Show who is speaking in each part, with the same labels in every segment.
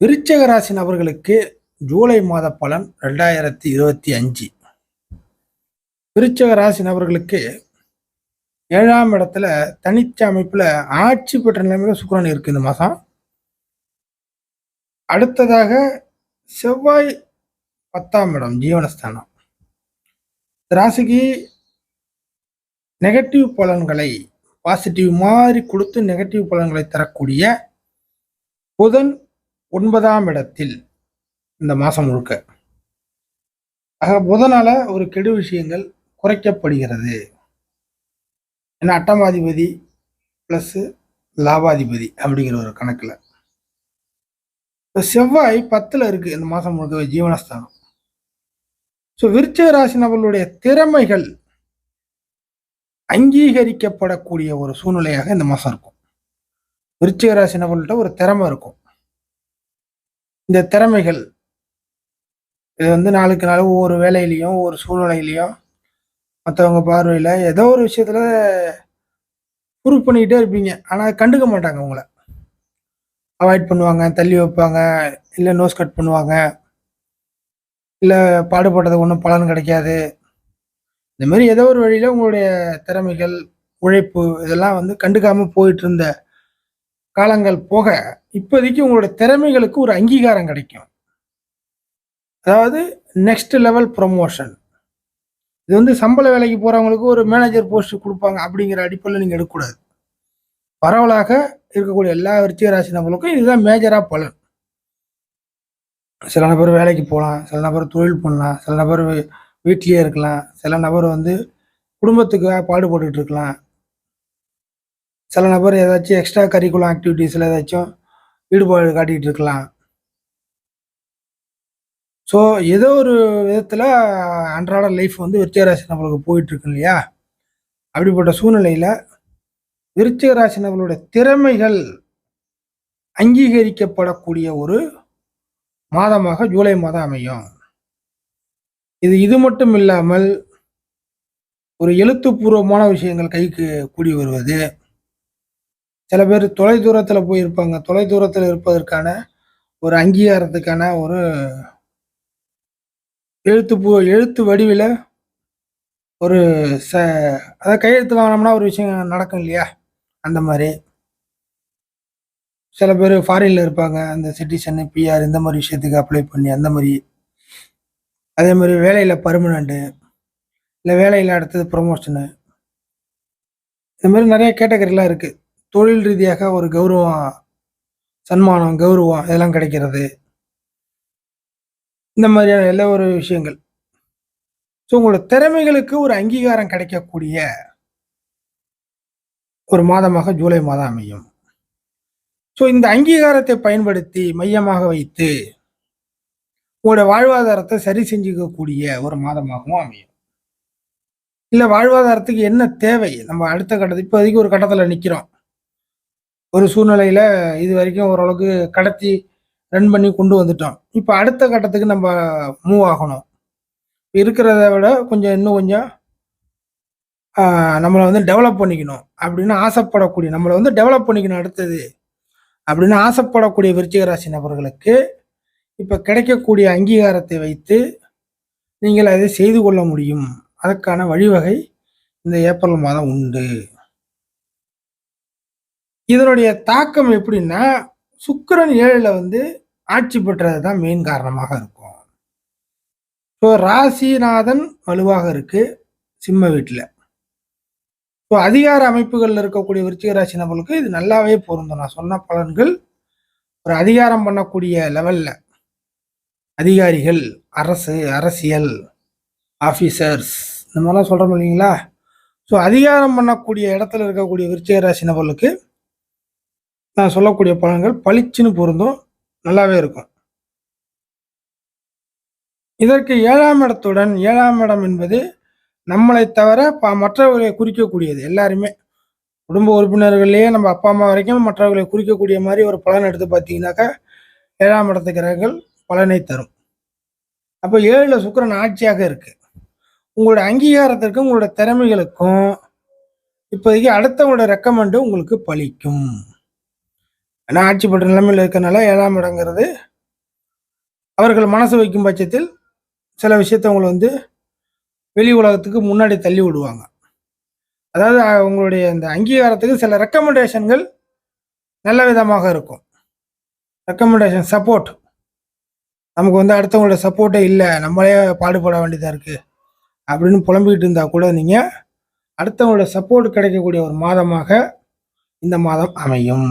Speaker 1: விருச்சக ராசி நபர்களுக்கு ஜூலை மாத பலன் ரெண்டாயிரத்தி இருபத்தி அஞ்சு. விருச்சக ராசி நபர்களுக்கு ஏழாம் இடத்துல தனிச்ச அமைப்பில் ஆட்சி பெற்ற நிலைமையில் சுக்கரன் இருக்கு இந்த மாதம் அடுத்ததாக செவ்வாய் பத்தாம் இடம் ஜீவனஸ்தானம். ராசிக்கு நெகட்டிவ் பலன்களை பாசிட்டிவ் மாதிரி கொடுத்து நெகட்டிவ் பலன்களை தரக்கூடிய புதன் ஒன்பதாம் இடத்தில் இந்த மாதம் முழுக்க. ஆக புதனால ஒரு கெடு விஷயங்கள் குறைக்கப்படுகிறது. ஏன்னா அட்டமாதிபதி ப்ளஸ்ஸு லாபாதிபதி அப்படிங்கிற ஒரு கணக்கில். இப்போ செவ்வாய் பத்தில் இருக்குது இந்த மாதம் முழுக்க ஜீவனஸ்தானம். ஸோ விருச்சக ராசி நபர்களுடைய திறமைகள் அங்கீகரிக்கப்படக்கூடிய ஒரு சூழ்நிலையாக இந்த மாதம் இருக்கும். விருச்சிக ராசி நபர்கள்ட்ட ஒரு திறமை இருக்கும். இந்த திறமைகள் இது வந்து நாளுக்கு நாள் ஒவ்வொரு வேலையிலையும் ஒவ்வொரு சூழ்நிலையிலையும் மற்றவங்க பார்வையில் ஏதோ ஒரு விஷயத்தில் ப்ரூவ் பண்ணிக்கிட்டே இருப்பீங்க. ஆனால் கண்டுக்க மாட்டாங்க உங்களை. அவாய்ட் பண்ணுவாங்க தள்ளி வைப்பாங்க இல்லை நோஸ் கட் பண்ணுவாங்க இல்லை பாடுபட்டது ஒன்றும் பலன் கிடைக்காது. இந்த மாதிரி ஏதோ ஒரு வழியில் உங்களுடைய திறமைகள் உழைப்பு இதெல்லாம் வந்து கண்டுக்காமல் போயிட்டு இருந்த காலங்கள் போக இப்போதைக்கு உங்களுடைய திறமைகளுக்கு ஒரு அங்கீகாரம் கிடைக்கும். அதாவது நெக்ஸ்ட் லெவல் ப்ரொமோஷன் இது வந்து சம்பள வேலைக்கு போகிறவங்களுக்கு ஒரு மேனேஜர் போஸ்ட் கொடுப்பாங்க அப்படிங்கிற அடிப்படையில் நீங்கள் எடுக்கக்கூடாது. பரவலாக இருக்கக்கூடிய எல்லா விருச்சிக ராசி நபர்களுக்கும் இதுதான் மேஜராக பலன். சில நபர் வேலைக்கு போகலாம் சில நபர் தொழில் பண்ணலாம் சில நபர் வீட்லேயே இருக்கலாம் சில நபர் வந்து குடும்பத்துக்காக பாடுபட்டுட்டு இருக்கலாம் சில நபர் ஏதாச்சும் எக்ஸ்ட்ரா கரிக்குலம் ஆக்டிவிட்டீஸில் ஏதாச்சும் ஈடுபாடு காட்டிகிட்டு இருக்கலாம். ஸோ ஏதோ ஒரு விதத்தில் அன்றாட லைஃப் வந்து விருச்சிக ராசி நபர்களுக்கு போயிட்டுருக்கு இல்லையா? அப்படிப்பட்ட சூழ்நிலையில் விருச்சிக ராசி நபர்களுடைய திறமைகள் அங்கீகரிக்கப்படக்கூடிய ஒரு மாதமாக ஜூலை மாதம் அமையும். இது இது மட்டும் இல்லாமல் ஒரு எழுத்துப்பூர்வமான விஷயங்கள் கைக்கு கூடி வருவது. சில பேர் தொலை தூரத்தில் போயிருப்பாங்க. தொலை தூரத்தில் இருப்பதற்கான ஒரு அங்கீகாரத்துக்கான ஒரு எழுத்து எழுத்து வடிவில் ஒரு ச அதை கையெழுத்து வாங்கினோம்னா ஒரு விஷயம் நடக்கும் இல்லையா? அந்த மாதிரி. சில பேர் ஃபாரினில் இருப்பாங்க. அந்த சிட்டிசன் பிஆர் இந்த மாதிரி விஷயத்துக்கு அப்ளை பண்ணி அந்த மாதிரி. அதே மாதிரி வேலையில் பர்மனண்ட்டு இல்லை வேலையில் அடுத்தது ப்ரொமோஷனு இந்த மாதிரி நிறைய கேட்டகரிலாம் இருக்குது தொழில் ரீதியாக ஒரு கௌரவம் சன்மானம் கௌரவம் இதெல்லாம் கிடைக்கிறது. இந்த மாதிரியான எல்லா ஒரு விஷயங்கள். ஸோ உங்களோட திறமைகளுக்கு ஒரு அங்கீகாரம் கிடைக்கக்கூடிய ஒரு மாதமாக ஜூலை மாதம் அமையும். ஸோ இந்த அங்கீகாரத்தை பயன்படுத்தி மையமாக வைத்து உங்களோட வாழ்வாதாரத்தை சரி செஞ்சுக்கக்கூடிய ஒரு மாதமாகவும் அமையும். இல்லை வாழ்வாதாரத்துக்கு என்ன தேவை? நம்ம அடுத்த கட்டத்தில் இப்போதைக்கு ஒரு கட்டத்தில் நிற்கிறோம் ஒரு சூழ்நிலையில் இது வரைக்கும் ஓரளவுக்கு கடத்தி ரன் பண்ணி கொண்டு வந்துட்டோம். இப்போ அடுத்த கட்டத்துக்கு நம்ம மூவ் ஆகணும். இருக்கிறத விட கொஞ்சம் இன்னும் கொஞ்சம் நம்மளை வந்து டெவலப் பண்ணிக்கணும் அப்படின்னு ஆசைப்படக்கூடிய நம்மளை வந்து டெவலப் பண்ணிக்கணும் அடுத்தது அப்படின்னு ஆசைப்படக்கூடிய விருச்சிக ராசி நபர்களுக்கு இப்போ கிடைக்கக்கூடிய அங்கீகாரத்தை வைத்து நீங்கள் அதை செய்து கொள்ள முடியும். அதற்கான வழிவகை இந்த ஏப்ரல் மாதம் உண்டு. இதனுடைய தாக்கம் எப்படின்னா சுக்கிரன் ஏழில் வந்து ஆட்சி பெற்றது தான் மெயின் காரணமாக இருக்கும். ஸோ ராசிநாதன் வலுவாக இருக்கு சிம்ம வீட்டில். ஸோ அதிகார அமைப்புகளில் இருக்கக்கூடிய விருச்சிக ராசி நபர்களுக்கு இது நல்லாவே பொருந்தும். நான் சொன்ன பலன்கள் ஒரு அதிகாரம் பண்ணக்கூடிய லெவலில் அதிகாரிகள் அரசு அரசியல் ஆஃபீஸர்ஸ் இந்த மாதிரிலாம் சொல்கிறோம் இல்லைங்களா? ஸோ அதிகாரம் பண்ணக்கூடிய இடத்துல இருக்கக்கூடிய விருச்சிக ராசி நபர்களுக்கு நான் சொல்லக்கூடிய பழங்கள் பளிச்சுன்னு பொருந்தும் நல்லாவே இருக்கும். இதற்கு ஏழாம் இடத்துடன் ஏழாம் இடம் என்பது நம்மளை தவிர ப மற்றவர்களை குறிக்கக்கூடியது. எல்லாருமே குடும்ப உறுப்பினர்கள்லேயே நம்ம அப்பா அம்மா வரைக்கும் மற்றவர்களை குறிக்கக்கூடிய மாதிரி ஒரு பலன் எடுத்து பார்த்தீங்கன்னாக்கா ஏழாம் இடத்து கிரகங்கள் பலனை தரும். அப்போ ஏழில் சுக்கரன் ஆட்சியாக இருக்குது உங்களோட அங்கீகாரத்திற்கும் உங்களோட திறமைகளுக்கும் இப்போதைக்கு அடுத்தவங்களோட ரெக்கமெண்டு உங்களுக்கு பலிக்கும். ஆனால் ஆட்சி பெற்ற நிலைமையில் இருக்கிறனால ஏழாம் இடங்கிறது அவர்கள் மனசு வைக்கும் பட்சத்தில் சில விஷயத்தை அவங்களை வந்து வெளி உலகத்துக்கு முன்னாடி தள்ளி விடுவாங்க. அதாவது அவங்களுடைய அந்த இந்த அங்கீகாரத்துக்கு சில ரெக்கமெண்டேஷன்கள் நல்ல விதமாக இருக்கும். ரெக்கமெண்டேஷன் சப்போர்ட் நமக்கு வந்து அடுத்தவங்களோட சப்போர்ட்டே இல்லை நம்மளே பாடுபட வேண்டியதாக இருக்குது அப்படின்னு புலம்பிக்கிட்டு இருந்தால் கூட நீங்கள் அடுத்தவங்களோட சப்போர்ட் கிடைக்கக்கூடிய ஒரு மாதமாக இந்த மாதம் அமையும்.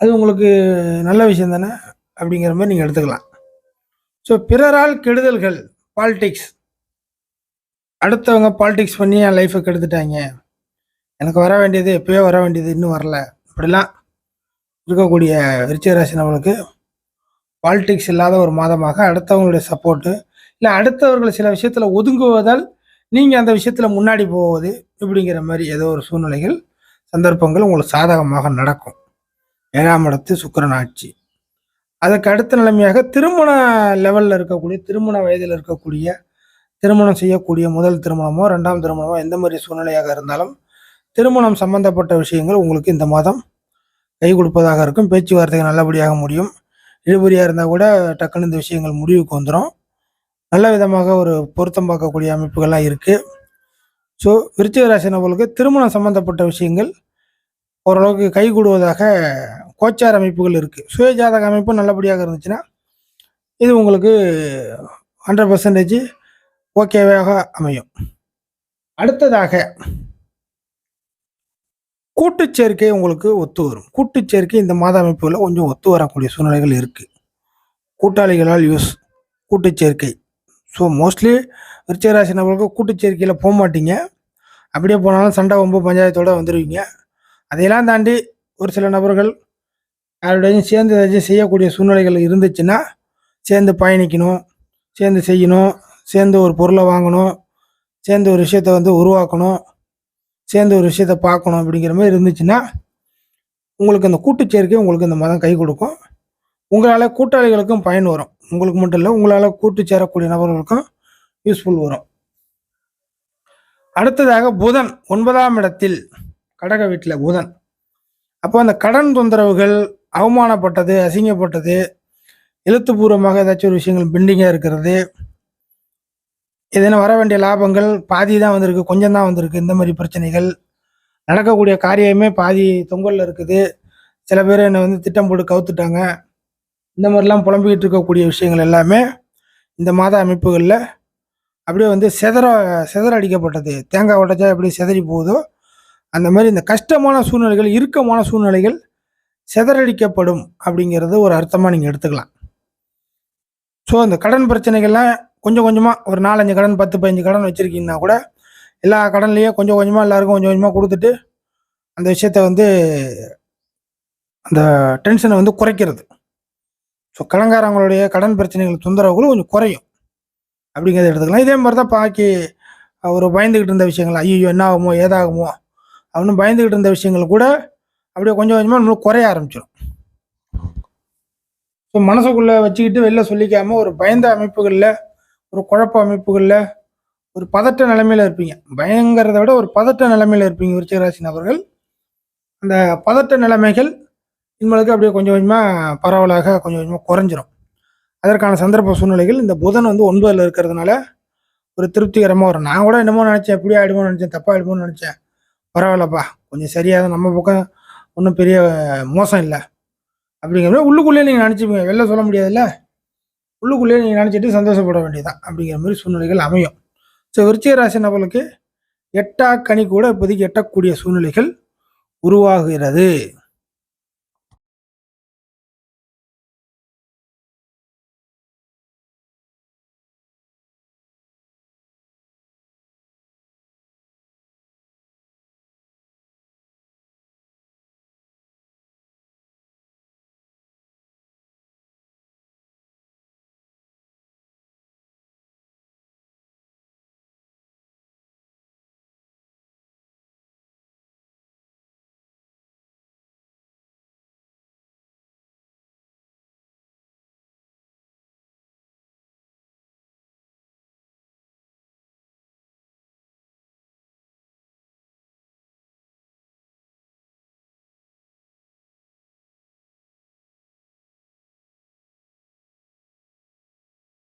Speaker 1: அது உங்களுக்கு நல்ல விஷயம் தானே அப்படிங்கிற மாதிரி நீங்கள் எடுத்துக்கலாம். ஸோ பிறரால் கெடுதல்கள் பாலிடிக்ஸ் அடுத்தவங்க பாலிடிக்ஸ் பண்ணி என் லைஃப்பை கெடுத்துட்டாங்க. எனக்கு வர வேண்டியது எப்பயோ வர வேண்டியது இன்னும் வரல. இப்படிலாம் இருக்கக்கூடிய விருச்சிகராசி நம்மளுக்கு பாலிடிக்ஸ் இல்லாத ஒரு மாதமாக அடுத்தவங்களுடைய சப்போர்ட்டு இல்லை அடுத்தவர்கள் சில விஷயத்தில் ஒதுங்குவதால் நீங்கள் அந்த விஷயத்தில் முன்னாடி போவது இப்படிங்கிற மாதிரி ஏதோ ஒரு சூழ்நிலைகள் சந்தர்ப்பங்கள் உங்களுக்கு சாதகமாக நடக்கும். ஏழாம் இடத்து சுக்கரன் ஆட்சி. அதுக்கு அடுத்த நிலைமையாக திருமண லெவலில் இருக்கக்கூடிய திருமண வயதில் இருக்கக்கூடிய திருமணம் செய்யக்கூடிய முதல் திருமணமோ ரெண்டாம் திருமணமோ எந்த மாதிரி சூழ்நிலையாக இருந்தாலும் திருமணம் சம்பந்தப்பட்ட விஷயங்கள் உங்களுக்கு இந்த மாதம் கை கொடுப்பதாக இருக்கும். பேச்சுவார்த்தைகள் நல்லபடியாக முடியும். இழுபறியாக இருந்தால் கூட டக்குன்னு இந்த விஷயங்கள் முடிவுக்கு வந்துடும் நல்ல விதமாக ஒரு பொருத்தம் பார்க்கக்கூடிய அமைப்புகள்லாம் இருக்குது ஸோ விருச்சிக ராசி நபர்களுக்கு திருமணம் சம்பந்தப்பட்ட விஷயங்கள் ஓரளவுக்கு கை கூடுவதாக கோச்சார் அமைப்புகள் இருக்குது சுயஜாதக அமைப்பு நல்லபடியாக இருந்துச்சுன்னா இது உங்களுக்கு ஹண்ட்ரட் பர்சன்டேஜ் ஓகேவாக அமையும். அடுத்ததாக கூட்டுச் சேர்க்கை உங்களுக்கு ஒத்து வரும். கூட்டு சேர்க்கை இந்த மாத அமைப்புகளில் கொஞ்சம் ஒத்து வரக்கூடிய சூழ்நிலைகள் இருக்குது கூட்டாளிகளால் யூஸ் கூட்டு சேர்க்கை. ஸோ மோஸ்ட்லி விருச்சராசி நபர்களுக்கு கூட்டு சேர்க்கையில் போக மாட்டீங்க. அப்படியே போனாலும் சண்டை ஒம்பு பஞ்சாயத்தோடு வந்துடுவீங்க அதையெல்லாம் தாண்டி ஒரு சில நபர்கள் யாரோடையும் சேர்ந்து ஏதாச்சும் செய்யக்கூடிய சூழ்நிலைகள் இருந்துச்சுன்னா சேர்ந்து பயணிக்கணும் சேர்ந்து செய்யணும் சேர்ந்து ஒரு பொருளை வாங்கணும் சேர்ந்து ஒரு விஷயத்தை வந்து உருவாக்கணும் சேர்ந்து ஒரு விஷயத்த பார்க்கணும் அப்படிங்கிற மாதிரி இருந்துச்சுன்னா உங்களுக்கு அந்த கூட்டுச்சேர்க்கை உங்களுக்கு இந்த மதம் கை கொடுக்கும். உங்களால் கூட்டாளிகளுக்கும் பயன் வரும். உங்களுக்கு மட்டும் இல்லை உங்களால் கூட்டு சேரக்கூடிய நபர்களுக்கும் யூஸ்ஃபுல் வரும். அடுத்ததாக புதன் ஒன்பதாம் இடத்தில் கடக வீட்டில் புதன். அப்போ அந்த கடன் தொந்தரவுகள் அவமானப்பட்டது அசிங்கப்பட்டது எழுத்துப்பூர்வமாக ஏதாச்சும் ஒரு விஷயங்கள் பெண்டிங்காக இருக்கிறது ஏதேனும் வர வேண்டிய லாபங்கள் பாதி தான் வந்திருக்கு கொஞ்சம் தான் வந்திருக்கு இந்த மாதிரி பிரச்சனைகள் நடக்கக்கூடிய காரியமே பாதி தொங்கலில் இருக்குது. சில பேர் என்னை வந்து திட்டம் போட்டு கவுத்துட்டாங்க. இந்த மாதிரிலாம் புலம்பிக்கிட்டு இருக்கக்கூடிய விஷயங்கள் எல்லாமே இந்த மாத அமைப்புகளில் அப்படியே வந்து செதற செதற அடிக்கப்பட்டது. தேங்காய் உடைச்சா எப்படி செதறி போகுதோ அந்த மாதிரி இந்த கஷ்டமான சூழ்நிலைகள் இறுக்கமான சூழ்நிலைகள் சிதறடிக்கப்படும் அப்படிங்கிறது ஒரு அர்த்தமாக நீங்கள் எடுத்துக்கலாம். ஸோ அந்த கடன் பிரச்சனைகள்லாம் கொஞ்சம் கொஞ்சமாக ஒரு நாலஞ்சு கடன் பத்து பதினஞ்சு கடன் வச்சுருக்கீங்கன்னா கூட எல்லா கடன்லேயும் கொஞ்சம் கொஞ்சமாக எல்லாருக்கும் கொஞ்சம் கொஞ்சமாக கொடுத்துட்டு அந்த விஷயத்த வந்து அந்த டென்ஷனை வந்து குறைக்கிறது. ஸோ கடன்காரங்களுடைய கடன் பிரச்சனைகள் தொந்தரவுகளும் கொஞ்சம் குறையும். அப்படிங்கிறத எடுத்துக்கலாம். இதே மாதிரி தான் பாக்கி அவர் பயந்துக்கிட்டு இருந்த விஷயங்கள் ஐயோ என்ன ஆகுமோ ஏதாகுமோ அப்படின்னு பயந்துக்கிட்டு இருந்த விஷயங்கள் கூட அப்படியே கொஞ்சம் கொஞ்சமாக நம்மளுக்கு குறைய ஆரம்பிச்சிடும் ஸோ மனசுக்குள்ளே வச்சுக்கிட்டு வெளில சொல்லிக்காமல் ஒரு பயந்த அமைப்புகளில் ஒரு குழப்ப அமைப்புகளில் ஒரு பதட்ட நிலைமையில் இருப்பீங்க. பயங்கிறத விட ஒரு பதட்ட நிலைமையில் இருப்பீங்க விருச்சிகராசி நபர்கள். அந்த பதட்ட நிலைமைகள் இன்மலுக்கு அப்படியே கொஞ்சம் கொஞ்சமாக பரவலாக கொஞ்சம் கொஞ்சமாக குறைஞ்சிரும். அதற்கான சந்தர்ப்ப சூழ்நிலைகள் இந்த புதன் வந்து ஒன்பதில் இருக்கிறதுனால ஒரு திருப்திகரமாக வரும். நான் கூட என்னமோ நினச்சேன் எப்படி ஆயிடுமோ நினச்சேன் தப்பாக ஆயிடுமோன்னு நினச்சேன். பரவாயில்லப்பா கொஞ்சம் சரியாக நம்ம பக்கம் ஒன்றும் பெரிய மோசம் இல்லை. அப்படிங்கிற மாதிரி உள்ளுக்குள்ளேயே நீங்கள் நினச்சிப்பீங்க. வெளில சொல்ல முடியாதுல்ல? உள்ளுக்குள்ளேயே நீங்கள் நினச்சிட்டு சந்தோஷப்பட வேண்டியதுதான் அப்படிங்கிற மாதிரி சூழ்நிலைகள் அமையும். ஸோ விருச்சிக ராசி நபர்களுக்கு எட்டா கனி கூட இப்போதைக்கு எட்டக்கூடிய சூழ்நிலைகள் உருவாகிறது.